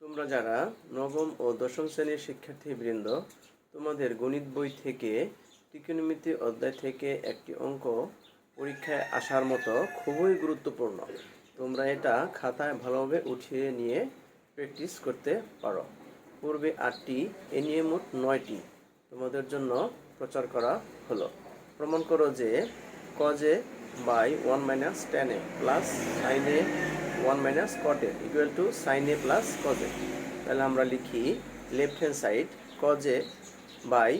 তোমরা যারা নবম ও দশম শ্রেণির শিক্ষার্থীবৃন্দ, তোমাদের গণিত বই থেকে ত্রিকোণমিতি অধ্যায় থেকে একটি অঙ্ক পরীক্ষায় আসার মতো খুবই গুরুত্বপূর্ণ। তোমরা এটা খাতায় ভালোভাবে উঠিয়ে নিয়ে প্র্যাকটিস করতে পারো। পূর্বে আটটি, এ নিয়ে মোট নয়টি। তোমাদের জন্য প্রচার করা হলো। প্রমাণ করো যে, cos A by one minus ten A plus sin A one minus cot A equal to sin A plus cos A তাহলে আমরা লিখি left hand side cos A by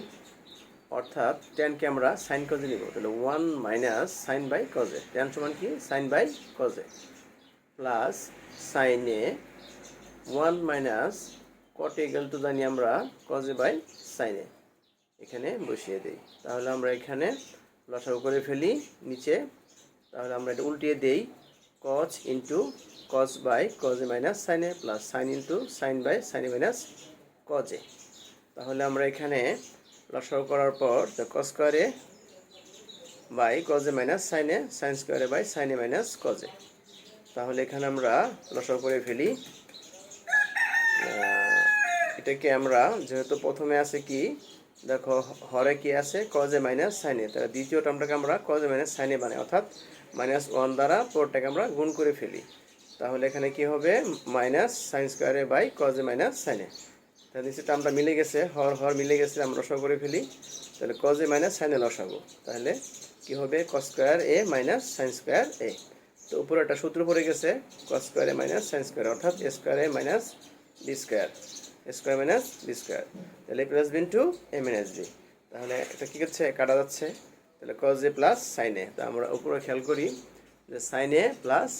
অর্থাৎ টেনকে আমরা সাইন কজে নিব। তাহলে one minus sin by cos A ten সমান কি? Sin by cos A plus sin A one minus cot equal to জানি আমরা কজে বাই সাইনে এখানে বসিয়ে দিই। তাহলে আমরা এখানে লসাগু করে ফেলি, নিচে। তাহলে আমরা এটা উল্টিয়ে দেই। Cos into cos by cos A minus sin A plus sin into sin by sin A minus cos A তাহলে আমরা এখানে লসাগু করার পর cos square A by cos A minus sin A sin square A by sin A minus cos A তাহলে এখানে আমরা লসাগু করে ফেলি। এটাকে আমরা যেহেতু প্রথমে আছে কি, দেখো, হরে কি আছে? কজে মাইনাস সাইনে তাহলে দ্বিতীয় টার্মটাকে আমরা কজে মাইনাস সাইনে বানাই, অর্থাৎ মাইনাস ওয়ান দ্বারা পরটাকে আমরা গুণ করে ফেলি। তাহলে এখানে কি হবে? Minus sin square A by cos A minus sin A তাহলে নিচে টার্মটা মিলে গেছে, হর হর মিলে গেছে, আমরা লসাগু করে ফেলি। তাহলে কজে মাইনাস সাইনে লসাগু তাহলে কি হবে? Cos square A minus sin square A তো উপরে একটা সূত্র পড়ে গেছে কস স্কোয়ারে মাইনাস সাইন স্কোয়ার অর্থাৎ A square A minus B square square minus B square তাহলে plus B into A minus B তাহলে এটা কী করছে? কাটা যাচ্ছে। তাহলে কজ এ প্লাস সাইনে এ তো আমরা উপরে খেয়াল করি যে সাইন এ প্লাস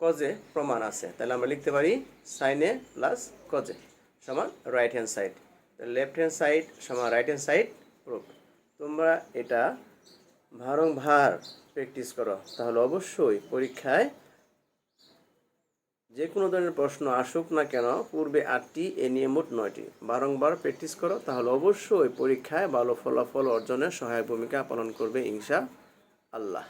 কজে প্রমাণ আছে। তাহলে আমরা লিখতে পারি সাইন এ প্লাস কজে সমান রাইট হ্যান্ড সাইড তাহলে লেফট হ্যান্ড সাইড সমান রাইট হ্যান্ড সাইড প্রুফ তোমরা এটা ভারং ভার প্র্যাকটিস করো। তাহলে অবশ্যই পরীক্ষায় যে কোনো ধরনের প্রশ্ন আসুক না কেন, পূর্বে আটটি, এ নিয়ে মোট নয়টি। বারংবার প্র্যাকটিস করো, তাহলে অবশ্যই পরীক্ষায় ভালো ফলাফল অর্জনে সহায়ক ভূমিকা পালন করবে ইংসা আল্লাহ।